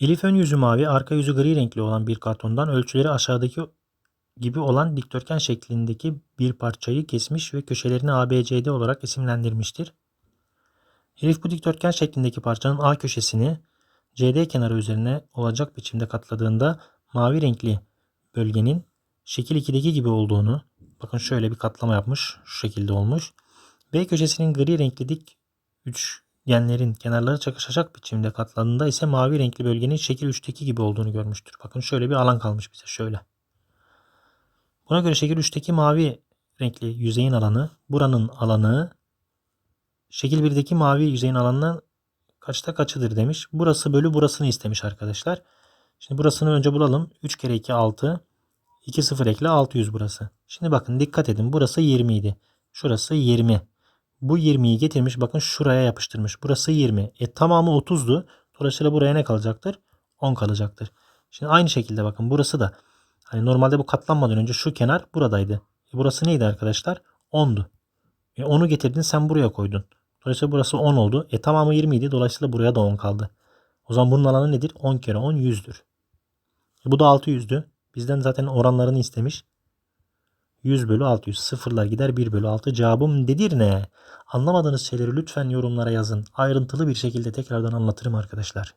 Elif ön yüzü mavi, arka yüzü gri renkli olan bir kartondan ölçüleri aşağıdaki gibi olan dikdörtgen şeklindeki bir parçayı kesmiş ve köşelerini ABCD olarak isimlendirmiştir. Elif bu dikdörtgen şeklindeki parçanın A köşesini CD kenarı üzerine olacak biçimde katladığında mavi renkli bölgenin şekil 2'deki gibi olduğunu bakın şöyle bir katlama yapmış şu şekilde olmuş. B köşesinin gri renkli dik üçgenlerin kenarları çakışacak biçimde katladığında ise mavi renkli bölgenin şekil 3'teki gibi olduğunu görmüştür. Bakın şöyle bir alan kalmış bize şöyle. Buna göre şekil 3'teki mavi renkli yüzeyin alanı buranın alanı şekil 1'deki mavi yüzeyin alanına kaçta kaçıdır demiş. Burası bölü burasını istemiş arkadaşlar. Şimdi burasını önce bulalım. 3 kere 2 6. 2 0 ekle 600 burası. Şimdi bakın dikkat edin. Burası 20 idi. Şurası 20. Bu 20'yi getirmiş bakın şuraya yapıştırmış. Burası 20. E tamamı 30'du. Dolayısıyla buraya ne kalacaktır? 10 kalacaktır. Şimdi aynı şekilde bakın burası da hani normalde bu katlanmadan önce şu kenar buradaydı. E burası neydi arkadaşlar? 10'du. E 10'u getirdin sen buraya koydun. Dolayısıyla burası 10 oldu. E tamamı 20 idi. Dolayısıyla buraya da 10 kaldı. O zaman bunun alanı nedir? 10 kere 10 100'dür. E bu da 600'dü. Bizden zaten oranlarını istemiş. 100 bölü 600. Sıfırlar gider 1 bölü 6. Cevabım nedir ne? Anlamadığınız şeyleri lütfen yorumlara yazın. Ayrıntılı bir şekilde tekrardan anlatırım arkadaşlar.